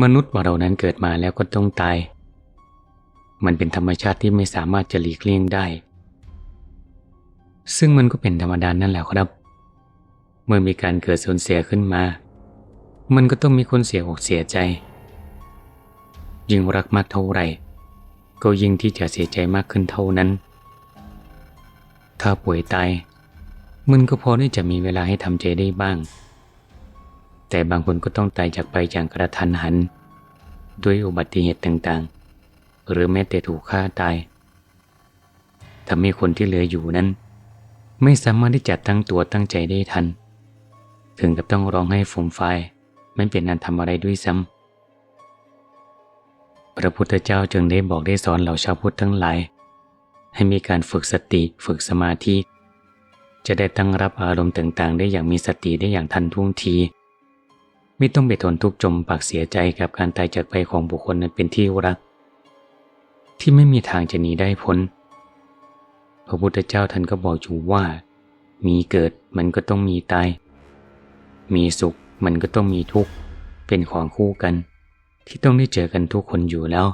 มนุษย์ว่าเรานั้นเกิดมาแล้วก็ต้องตาย มันเป็นธรรมชาติที่ไม่สามารถจะหลีกเลี่ยงได้ ซึ่งมันก็เป็นธรรมดานั่นแหละครับ เมื่อมีการเกิดสูญเสียขึ้นมา มันก็ต้องมีคนเสียอกเสียใจ ยิ่งรักมากเท่าไหร่ ก็ยิ่งที่จะเสียใจมากขึ้นเท่านั้น ถ้าป่วยตาย มันก็พอที่จะมีเวลาให้ทำใจได้บ้าง แต่บางคนก็ต้องตายจากไปอย่างกระทันหัน ด้วยอุบัติเหตุต่างๆ หรือแม้แต่ถูกฆ่าตายทำให้คนที่เหลืออยู่นั้น ไม่สามารถที่จะตั้งตัวตั้งใจได้ทัน ถึงกับต้องร้องให้ฟูมไฟไม่เป็นอันทำอะไรด้วยซ้ำพระพุทธเจ้าจึงได้บอกได้สอนเหล่าชาวพุทธทั้งหลาย ให้มีการฝึกสติฝึกสมาธิจะได้ตั้งรับอารมณ์ต่างๆ ได้อย่างมีสติได้อย่างทันท่วงที ไม่ต้องไปทนทุกข์จมปากเสียใจกับการตายจากไปของบุคคลนั้นเป็นที่รัก ที่ไม่มีทางจะหนีได้พ้น พระพุทธเจ้าท่านก็บอกอยู่ว่า มีเกิดมันก็ต้องมีตาย มีสุขมันก็ต้องมีทุกข์ เป็นของคู่กัน ที่ต้องได้เจอกันทุกคนอยู่แล้ว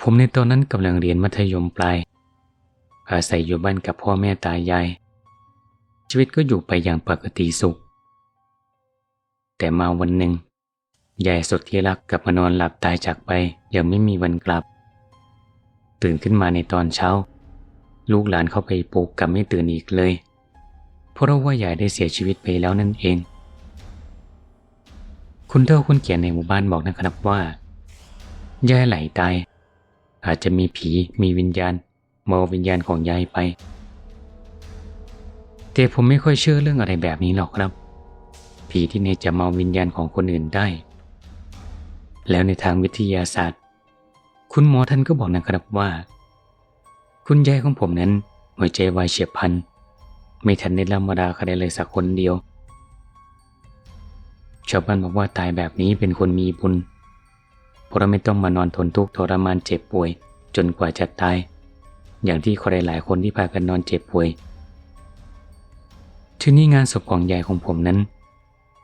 ผมในตอนนั้นกำลังเรียนมัธยมปลาย อาศัยอยู่บ้านกับพ่อแม่ตายาย ชีวิตก็อยู่ไปอย่างปกติสุข แต่มาวันหนึ่งยายสุดที่รักกลับมานอนหลับตายจากไปยังไม่มีวันกลับ ตื่นขึ้นมาในตอนเช้า ลูกหลานเข้าไปปลุกกับไม่ตื่นอีกเลย เพราะว่ายายได้เสียชีวิตไปแล้วนั่นเอง คุณเท่าคุณเขียนในหมู่บ้านบอกนะครับว่ายายไหลตาย อาจจะมีผีมีวิญญาณมาวิญญาณของยายไป แต่ผมไม่ค่อยเชื่อเรื่องอะไรแบบนี้หรอกครับ ผีที่ไหนจะเมาวิญญาณของคนอื่นได้ แล้วในทางวิทยาศาสตร์ คุณหมอท่านก็บอกนะครับว่า คุณยายของผมนั้นหัวใจวายเฉียบพลัน ไม่ทันได้ลำมาดาใครเลยสักคนเดียว ชาวบ้านบอกว่าตายแบบนี้เป็นคนมีบุญเพราะไม่ต้องมานอนทนทุกข์ทรมานเจ็บป่วย จนกว่าจะตาย อย่างที่ใครหลายคนที่พากันนอนเจ็บป่วยที่นี่งานศพของยายของผมนั้น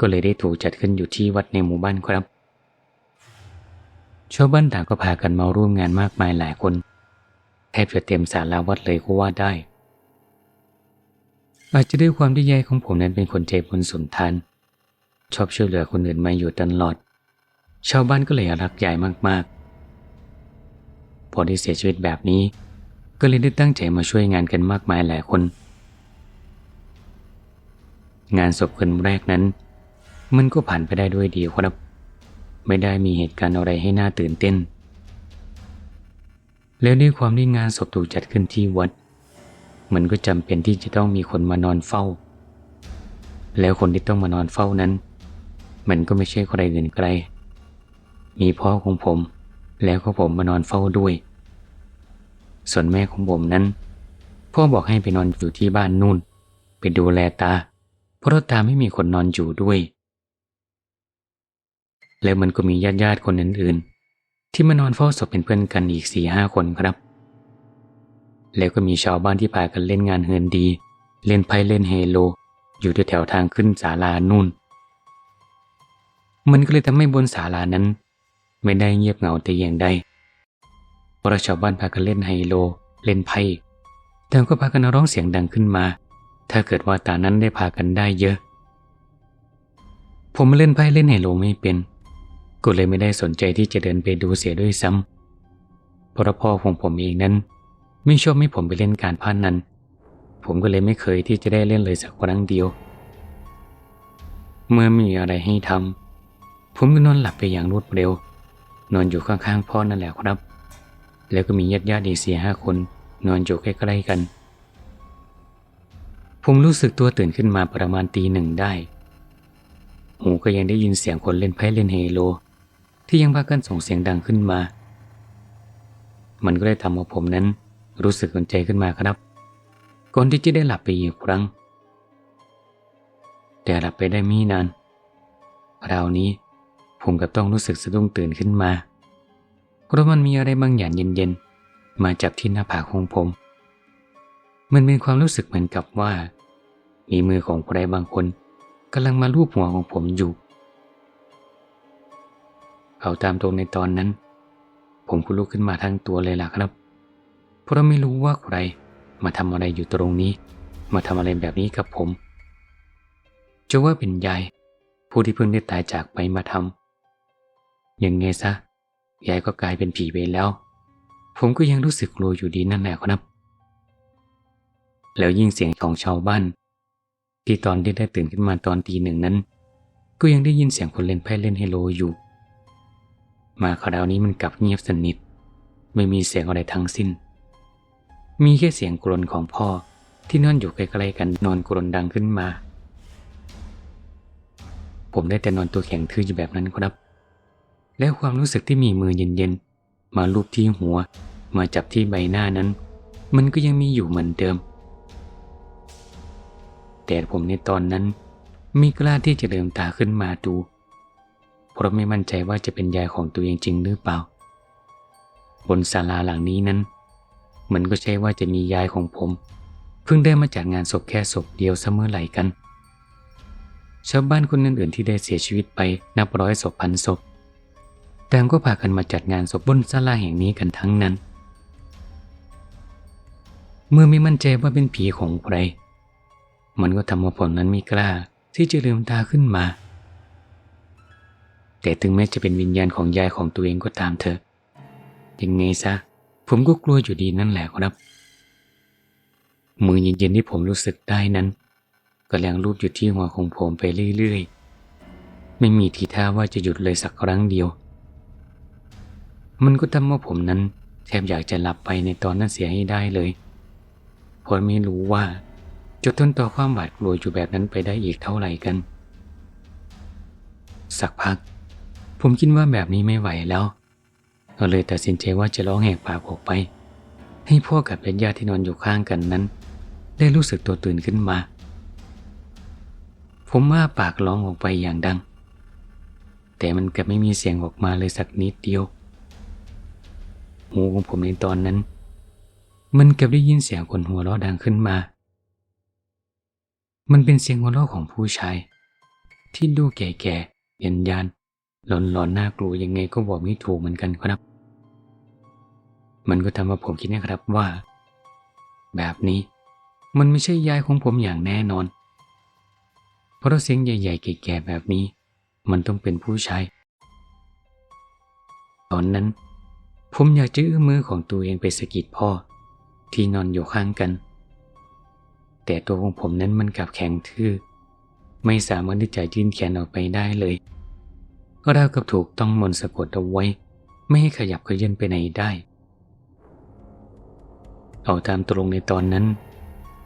ก็เลยได้ถูกจัดขึ้นอยู่ที่วัดในหมู่บ้านครับ ชาวบ้านต่างก็พากันมาร่วมงานมากมายหลายคนแทบจะเต็มศาลาวัดเลยก็ว่าได้ อาจจะด้วยความที่ยายของผมนั้นเป็นคนใจบุญสุนทาน ชอบช่วยเหลือคนอื่นมาอยู่ตลอด ชาวบ้านก็เลยรักยายมากๆ พอได้เสียชีวิตแบบนี้ ก็เลยได้ตั้งใจมาช่วยงานกันมากมายหลายคน งานศพคนแรกนั้น มันก็ผ่านไปได้ด้วยดีครับ ไม่ได้มีเหตุการณ์อะไรให้น่าตื่นเต้น แล้วด้วยความที่งานศพถูกจัดขึ้นที่วัด มันก็จำเป็นที่จะต้องมีคนมานอนเฝ้า แล้วคนที่ต้องมานอนเฝ้านั้น มันก็ไม่ใช่ใครอื่นไกล มีพ่อของผม แล้วก็ผมมานอนเฝ้าด้วย ส่วนแม่ของผมนั้น พ่อบอกให้ไปนอนอยู่ที่บ้านนู่น ไปดูแลตา เพราะตาไม่มีคนนอนอยู่ด้วย แล้วมันก็มีญาติญาติคนอื่นๆ ที่มานอนเฝ้าศพเป็นเพื่อนกันอีกสี่ห้าคนครับ แล้วก็มีชาวบ้านที่พากันเล่นงานเฮินดี เล่นไพ่เล่นเฮโล อยู่แถวๆทางขึ้นศาลานู่น มันก็เลยทำให้บนศาลานั้น ไม่ได้เงียบเหงาแต่อย่างใดเพราะชาวบ้านพากันเล่นไฮโล เล่นไพ่แต่ก็พากันร้องเสียงดังขึ้นมา ถ้าเกิดว่าตานั้นได้พากันได้เยอะ ผมเล่นไพ่เล่นไฮโลไม่เป็น ก็เลยไม่ได้สนใจที่จะเดินไปดูเสียด้วยซ้ำเพราะพ่อของผมเองนั้น ไม่ชอบให้ผมไปเล่นการพนันนั้นผมก็เลยไม่เคยที่จะได้เล่นเลยสักครั้งเดียว เมื่อมีอะไรให้ทำผมก็นอนหลับไปอย่างรวดเร็ว นอนอยู่ข้างๆพ่อนั่นแหละครับ แล้วก็มีญาติญาติอีกสี่ห้าคน นอนอยู่ใกล้ๆกัน ผมรู้สึกตัวตื่นขึ้นมาประมาณตีหนึ่งได้หูก็ยังได้ยินเสียงคนเล่นไพ่เล่นเฮโล ที่ยังพากันส่งเสียงดังขึ้นมา มันก็ได้ทำให้ผมนั้นรู้สึกสนใจขึ้นมาครับ ก่อนที่จะได้หลับไปอีกครั้ง แต่หลับไปได้ไม่นาน คราวนี้ผมก็ต้องรู้สึกสะดุ้งตื่นขึ้นมา เพราะมันมีอะไรบางอย่างเย็นๆ มาจับที่หน้าผากของผม มันเป็นความรู้สึกเหมือนกับว่า มีมือของใครบางคนกำลังมาลูบหัวของผมอยู่ เอาตามตรงในตอนนั้น ผมก็ลุกขึ้นมาทั้งตัวเลยล่ะครับ เพราะไม่รู้ว่าใครมาทำอะไรอยู่ตรงนี้ มาทำอะไรแบบนี้กับผมจะว่าเป็นยายผู้ที่เพิ่งได้ตายจากไปมาทำยังไงซะยายก็กลายเป็นผีไปแล้ว ผมก็ยังรู้สึกกลัวอยู่ดีนั่นแหละครับ แล้วยิ่งเสียงของชาวบ้าน ที่ตอนที่ได้ตื่นขึ้นมาตอนตีหนึ่งนั้น ก็ยังได้ยินเสียงคนเล่นไพ่เล่นไฮโลอยู่ มาคราวนี้มันกลับเงียบสนิท ไม่มีเสียงอะไรทั้งสิ้น มีแค่เสียงกรนของพ่อที่นอนอยู่ใกล้ๆกันนอนกรนดังขึ้นมา ผมได้แต่นอนตัวแข็งทื่ออยู่แบบนั้นครับ แล้วความรู้สึกที่มีมือเย็นๆ มาลูบที่หัว มาจับที่ใบหน้านั้น มันก็ยังมีอยู่เหมือนเดิม แต่ผมในตอนนั้นไม่กล้าที่จะเดิมตาขึ้นมาดูเพราะไม่มั่นใจว่าจะเป็นยายของตัวเองจริงหรือเปล่า บนศาลาหลังนี้นั้น มันก็ใช่ว่าจะมียายของผม เพิ่งได้มาจัดงานศพแค่ศพเดียวเสมอไหร่กัน ชาวบ้านคนอื่นๆที่ได้เสียชีวิตไปนับร้อยศพพันศพต่างก็พากันมาจัดงานศพบนศาลาแห่งนี้กันทั้งนั้น เมื่อไม่มั่นใจว่าเป็นผีของใคร มันก็ทำให้ผมนั้นไม่กล้าที่จะลืมตาขึ้นมา แต่ถึงแม้จะเป็นวิญญาณของยายของตัวเองก็ตามเถอะยังไงซะ ผมก็กลัวอยู่ดีนั่นแหละครับ มือเย็นๆที่ผมรู้สึกได้นั้นก็แรงรูปอยู่ที่หัวของผมไปเรื่อยๆ ไม่มีทีท่าว่าจะหยุดเลยสักครั้งเดียว มันก็ทำให้ผมนั้นแทบอยากจะหลับไปในตอนนั้นเสียให้ได้เลยเพราะไม่รู้ว่าจะทนต่อความหวาดกลัวอยู่แบบนั้นไปได้อีกเท่าไหร่กัน สักพัก ผมคิดว่าแบบนี้ไม่ไหวแล้วก็เลยตัดสินใจว่าจะร้องแหกปากออกไป ให้พ่อกับญาติที่นอนอยู่ข้างกันนั้น ได้รู้สึกตัวตื่นขึ้นมา ผมว่าปากร้องออกไปอย่างดัง แต่มันกลับไม่มีเสียงออกมาเลยสักนิดเดียว หูของผมในตอนนั้น มันกลับได้ยินเสียงคนหัวเราะดังขึ้นมา มันเป็นเสียงหัวเราะของผู้ชาย ที่ดูแก่ๆเยันยาน หลอนๆนน่ากลัวยังไงก็บอกไม่ถูกเหมือนกันครับ มันก็ทำให้ผมคิดนะครับว่า แบบนี้มันไม่ใช่ยายของผมอย่างแน่นอน เพราะเสียงใหญ่ๆแก่ๆแบบนี้ มันต้องเป็นผู้ชายตอนนั้น ผมอยากจะเอื้อมมือของตัวเองไปสะกิดพ่อ ที่นอนอยู่ข้างกัน แต่ตัวของผมนั้นมันกลับแข็งทื่อ ไม่สามารถที่จะยื่นแขนออกไปได้เลย ราวกับถูกต้องมนสะกดเอาไว้ ไม่ให้ขยับขยื่นไปไหนได้ เอาตามตรงในตอนนั้น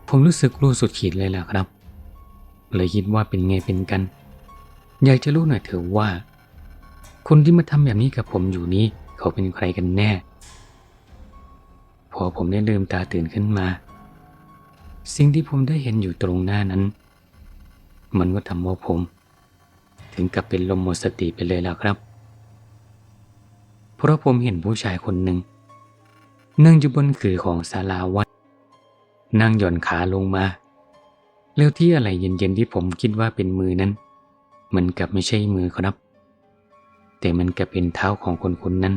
ผมรู้สึกกลัวสุดขีดเลยล่ะครับ เลยคิดว่าเป็นไงเป็นกัน อยากจะรู้หน่อยเถอะว่า คนที่มาทำแบบนี้กับผมอยู่นี้เขาเป็นใครกันแน่ พอผมได้ลืมตาตื่นขึ้นมา สิ่งที่ผมได้เห็นอยู่ตรงหน้านั้น มันก็ทำว่าผม ถึงกับเป็นลมหมดสติไปเลยแล้วครับ เพราะผมเห็นผู้ชายคนหนึ่งนั่งอยู่บนขื่อของศาลาวัด นั่งหย่อนขาลงมา แล้วที่อะไรเย็นๆที่ผมคิดว่าเป็นมือนั้น มันกลับไม่ใช่มือครับ แต่มันกลับเป็นเท้าของคนคนนั้น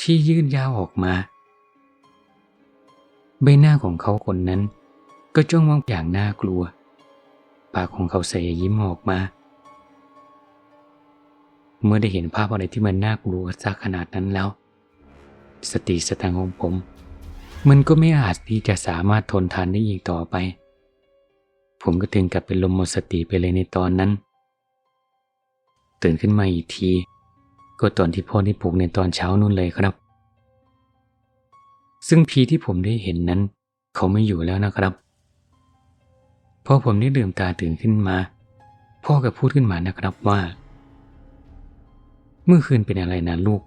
ที่ยืดยาวออกมา ใบหน้าของเขาคนนั้น ก็จ้องมองอย่างน่ากลัว ปากของเขาใส่ยิ้มออกมา เมื่อได้เห็นภาพอะไรที่มันน่ากลัวสักขนาดนั้นแล้ว สติสตังของผม มันก็ไม่อาจที่จะสามารถทนทานได้อีกต่อไป ผมก็ถึงกับเป็นลมหมดสติไปเลยในตอนนั้น ตื่นขึ้นมาอีกที ก็ตอนที่พ่อได้ปลุกในตอนเช้านู่นเลยครับ ซึ่งผีที่ผมได้เห็นนั้น เขาไม่อยู่แล้วนะครับพอผมได้ลืมตาตื่นขึ้นมา พ่อก็พูดขึ้นมานะครับว่า เมื่อคืนเป็นอะไรนะลูก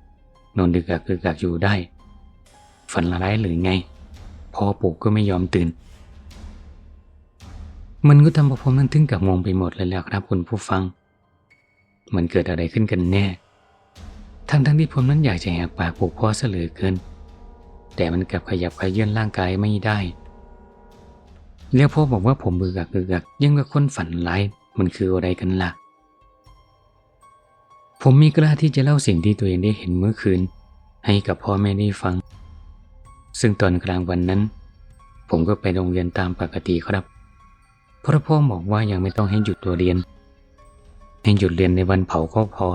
นอนดึกกักดึกกักอยู่ได้ ฝันร้ายหรือไง พ่อปลุกก็ไม่ยอมตื่น มันก็ทำให้ผมนั้นถึงกับงงไปหมดเลยแล้วครับคุณผู้ฟัง มันเกิดอะไรขึ้นกันแน่ ทั้งทั้งที่ผมนั้นอยากจะแหกปากปลุกพ่อซะเหลือเกิน แต่มันกลับขยับขยื่นร่างกายไม่ได้ แล้วพ่อบอกว่าผมเบื่อกักเบื่อกักยังกับคนฝันร้ายมันคืออะไรกันล่ะ ผมมีกล้าที่จะเล่าสิ่งที่ตัวเองได้เห็นเมื่อคืน ให้กับพ่อแม่ได้ฟัง ซึ่งตอนกลางวันนั้น ผมก็ไปโรงเรียนตามปกติครับ เพราะพ่อบอกว่ายังไม่ต้องให้หยุดตัวเรียน ให้หยุดเรียนในวันเผาก็พอ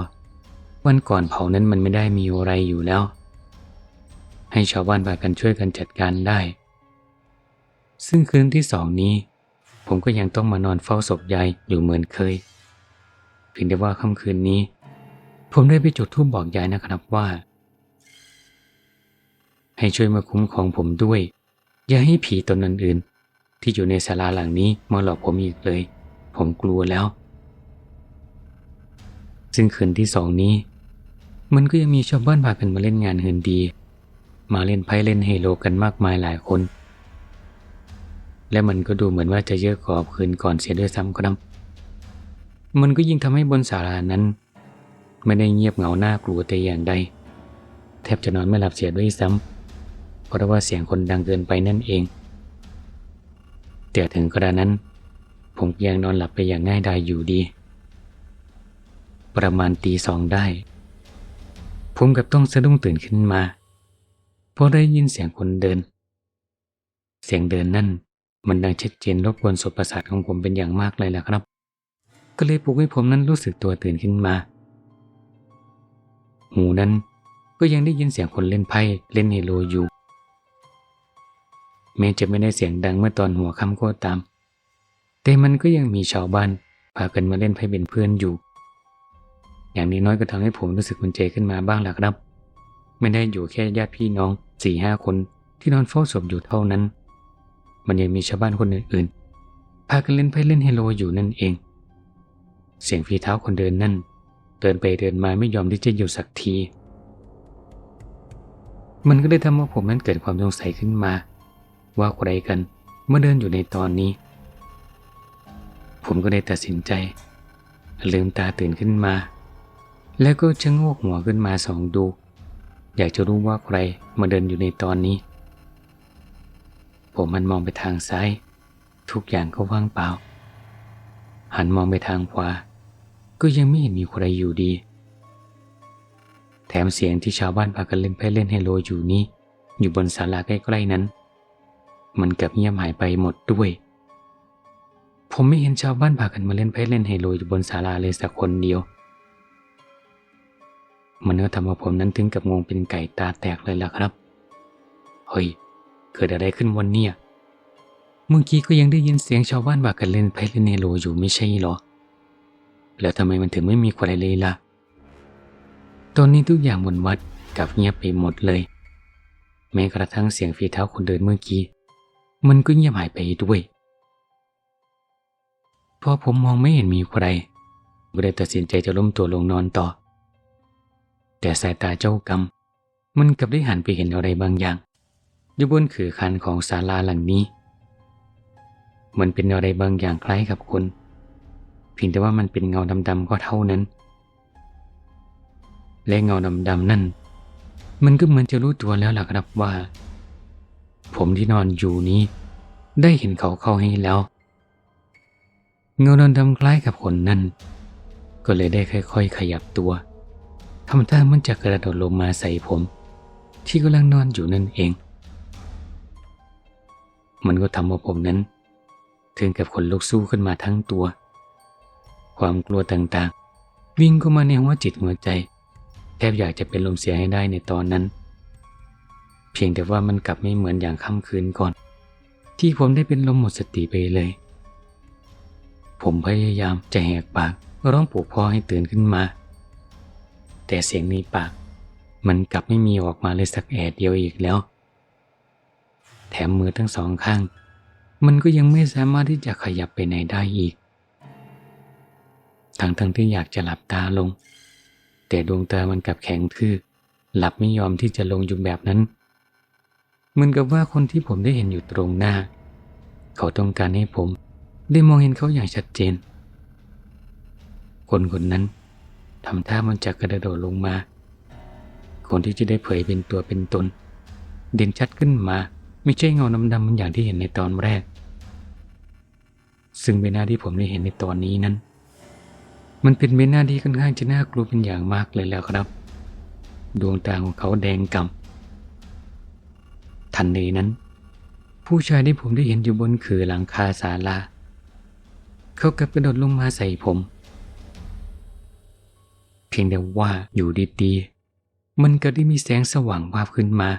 วันก่อนเผานั้นมันไม่ได้มีอะไรอยู่แล้ว ให้ชาวบ้านพากันช่วยกันจัดการได้ ซึ่งคืนที่สองนี้ ผมก็ยังต้องมานอนเฝ้าศพยายอยู่เหมือนเคยเพียงแต่ว่าค่ำคืนนี้ ผมได้ไปจุดธูปบอกยายนะครับว่า ให้ช่วยมาคุ้มครองผมด้วย อย่าให้ผีตนอื่นๆที่อยู่ในศาลาหลังนี้มาหลอกผมอีกเลย ผมกลัวแล้ว ซึ่งคืนที่สองนี้ มันก็ยังมีชาวบ้านพากันมาเล่นงานเฮินดี มาเล่นไพ่เล่นเฮโลกันมากมายหลายคน และมันก็ดูเหมือนว่าจะเยอะกว่าคืนก่อนเสียด้วยซ้ำครับมันก็ยิ่งทำให้บนศาลานั้น ไม่ได้เงียบเหงาหน้ากลัวแต่อย่างใดแทบจะนอนไม่หลับเสียด้วยซ้ำเพราะว่าเสียงคนดังเกินไปนั่นเอง แต่ถึงกระนั้น ผมยังนอนหลับไปอย่างง่ายดายอยู่ดี ประมาณตีสองได้ ผมกับต้องสะดุ้งตื่นขึ้นมาเพราะได้ยินเสียงคนเดิน เสียงเดินนั่นมันดังชัดเจนรบกวนสบประสาทของผมเป็นอย่างมากเลยล่ะครับ ก็เลยปลุกให้ผมนั้นรู้สึกตัวตื่นขึ้นมา หูนั้น ก็ยังได้ยินเสียงคนเล่นไพ่เล่นเฮโลอยู่ แม้จะไม่ได้เสียงดังเมื่อตอนหัวค่ำก็ตาม แต่มันก็ยังมีชาวบ้านพากันมาเล่นไพ่เป็นเพื่อนอยู่ อย่างนี้น้อยก็ทำให้ผมรู้สึกมันเจขึ้นมาบ้างล่ะครับ ไม่ได้อยู่แค่ญาติพี่น้องสี่ห้าคนที่นอนเฝ้าศพอยู่เท่านั้น มันยังมีชาวบ้านคนอื่นๆพากันเล่นไพ่เล่นเฮโลอยู่นั่นเอง เสียงฝีเท้าคนเดินนั่น เดินไปเดินมาไม่ยอมที่จะอยู่สักที มันก็เลยทำให้ผมนั้นเกิดความสงสัยขึ้นมา ว่าใครกันเมื่อเดินอยู่ในตอนนี้ ผมก็ได้ตัดสินใจ ลืมตาตื่นขึ้นมา แล้วก็ชะโงกหัวขึ้นมาส่องดู อยากจะรู้ว่าใครมาเดินอยู่ในตอนนี้ ผมมันมองไปทางซ้าย ทุกอย่างก็ว่างเปล่า หันมองไปทางขวา ก็ยังไม่เห็นมีใครอยู่ดี แถมเสียงที่ชาวบ้านพากันเล่นไพ่เล่นไฮโลอยู่นี้ อยู่บนศาลาใกล้ๆนั้น มันกลับเงียบหายไปหมดด้วย ผมไม่เห็นชาวบ้านพากันมาเล่นไพ่เล่นไฮโลอยู่บนศาลาเลยสักคนเดียว มันก็ทำให้ผมนั้นถึงกับงงเป็นไก่ตาแตกเลยล่ะครับ เฮ้ยเกิดอะไรขึ้นวันเนี่ยเมื่อกี้ก็ยังได้ยินเสียงชาวบ้านว่ากันเล่นไพ่เล่นเฮโลอยู่ไม่ใช่เหรอ แล้วทำไมมันถึงไม่มีใครเลยล่ะ ตอนนี้ทุกอย่างบนวัดกับเงียบไปหมดเลย แม้กระทั่งเสียงฝีเท้าคนเดินเมื่อกี้ มันก็เงียบหายไปด้วย พอผมมองไม่เห็นมีใครก็เลยตัดสินใจจะล้มตัวลงนอนต่อ แต่สายตาเจ้ากรรม มันกลับได้หันไปเห็นอะไรบางอย่างอยู่บนขือคันของศาลาหลังนี้ มันเป็นอะไรบางอย่างคล้ายกับคน เพียงแต่ว่ามันเป็นเงาดำๆก็เท่านั้น และเงาดำๆนั่น มันก็เหมือนจะรู้ตัวแล้วล่ะครับว่า ผมที่นอนอยู่นี้ ได้เห็นเขาเข้าให้แล้ว เงาดำๆคล้ายกับคนนั่น ก็เลยได้ค่อย ๆ ขยับตัวทำท่ามันจะกระโดดลงมาใส่ผม ที่กำลังนอนอยู่นั่นเอง มันก็ทำให้ผมนั้น ถึงกับขนลุกสู้ขึ้นมาทั้งตัว ความกลัวต่างๆ วิ่งเข้ามาในหัวจิตหัวใจ แทบอยากจะเป็นลมเสียให้ได้ในตอนนั้น เพียงแต่ว่ามันกลับไม่เหมือนอย่างค่ำคืนก่อน ที่ผมได้เป็นลมหมดสติไปเลย ผมพยายามจะแหกปากร้องปลุกพ่อให้ตื่นขึ้นมา แต่เสียงในปาก มันกลับไม่มีออกมาเลยสักแอดเดียวอีกแล้ว แถมมือทั้งสองข้าง มันก็ยังไม่สามารถที่จะขยับไปไหนได้อีก ทั้งทั้งที่อยากจะหลับตาลง แต่ดวงตามันกลับแข็งทื่อหลับไม่ยอมที่จะลงอยู่แบบนั้น เหมือนกับว่าคนที่ผมได้เห็นอยู่ตรงหน้า เขาต้องการให้ผมได้มองเห็นเขาอย่างชัดเจน คนคนนั้นทำท่ามันจะกระโดดลงมา คนที่จะได้เผยเป็นตัวเป็นตน เด่นชัดขึ้นมา ไม่ใช่เงาดำๆมันอย่างที่เห็นในตอนแรก ซึ่งใบหน้าที่ผมได้เห็นในตอนนี้นั้น มันเป็นใบหน้าที่ค่อนข้างจะน่ากลัวเป็นอย่างมากเลยแล้วครับ ดวงตาของเขาแดงกำทันใดนั้น ผู้ชายที่ผมได้เห็นอยู่บนคือหลังคาศาลาเขากลับกระโดดลงมาใส่ผม เพียงแต่ว่าอยู่ดีๆ มันก็ได้มีแสงสว่างวาบขึ้นมา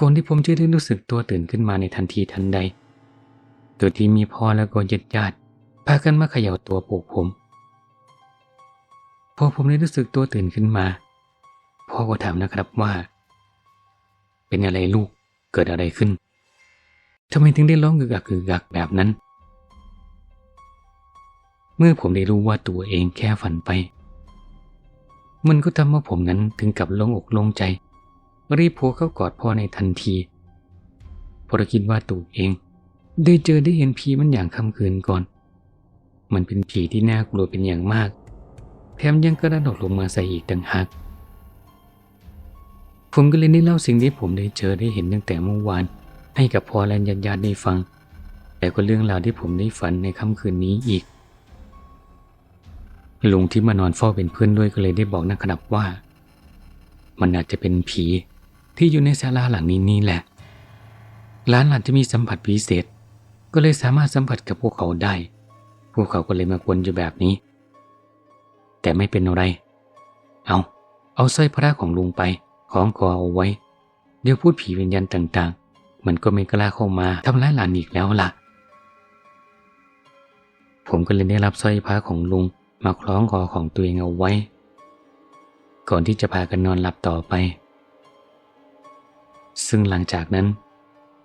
ก่อนที่ผมจะได้รู้สึกตัวตื่นขึ้นมาในทันทีทันใด โดยที่มีพ่อและก็ญาติญาติ พากันมาเขย่าตัวปลุกผม พอผมได้รู้สึกตัวตื่นขึ้นมา พ่อก็ถามนะครับว่า เป็นอะไรลูกเกิดอะไรขึ้นทำไมถึงได้ร้องกึกกักกึกกักแบบนั้น เมื่อผมได้รู้ว่าตัวเองแค่ฝันไป มันก็ทำให้ผมนั้นถึงกับลงอกลงใจ รีบโผล่เข้ากอดพ่อในทันทีเพราะคิดว่าตัวเอง ได้เจอได้เห็นผีมันอย่างค่ำคืนก่อน มันเป็นผีที่น่ากลัวเป็นอย่างมาก แถมยังกระโดดลงมาใส่อีกต่างหากผมก็เลยได้เล่าสิ่งที่ผมได้เจอได้เห็นตั้งแต่เมื่อวาน ให้กับพ่อและญาติญาติๆได้ฟัง แต่ก็เรื่องราวที่ผมได้ฝันในค่ำคืนนี้อีกลุงที่มานอนเฝ้าเป็นเพื่อนด้วยก็เลยได้บอกนะครับว่า มันอาจจะเป็นผีที่อยู่ในศาลาหลังนี้นี่แหละร้านอาจจะมีสัมผัสพิเศษ ก็เลยสามารถสัมผัสกับพวกเขาได้ พวกเขาก็เลยมากวนอยู่แบบนี้ แต่ไม่เป็นอะไร เอา เอาสร้อยพระของลุงไปของคอเอาไว้ เดี๋ยวพูดผีวิญญาณต่างๆ มันก็ไม่กล้าเข้ามาทำร้ายหลานอีกแล้วล่ะ ผมก็เลยได้รับสร้อยพระของลุงมาคล้องคอของตัวเองเอาไว้ ก่อนที่จะพากันนอนหลับต่อไป ซึ่งหลังจากนั้น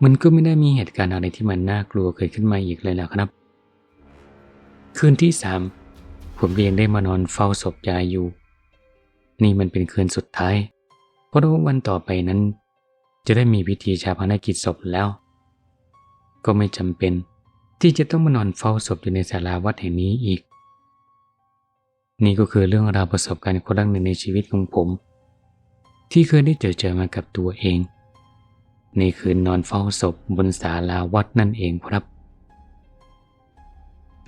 มันก็ไม่ได้มีเหตุการณ์อะไรที่มันน่ากลัวเกิดขึ้นมาอีกเลยแล้วครับ คืนที่สามผมก็ยังได้มานอนเฝ้าศพยายอยู่ นี่มันเป็นคืนสุดท้าย เพราะว่าวันต่อไปนั้น จะได้มีพิธีชาพนกิจศพแล้ว ก็ไม่จำเป็น ที่จะต้องมานอนเฝ้าศพอยู่ในศาลาวัดแห่งนี้อีก นี่ก็คือเรื่องราวประสบการณ์ครั้งหนึ่งในชีวิตของผม ที่เคยได้เจอเจอมากับตัวเอง ในคืนนอนเฝ้าศพบนศาลาวัดนั่นเองครับ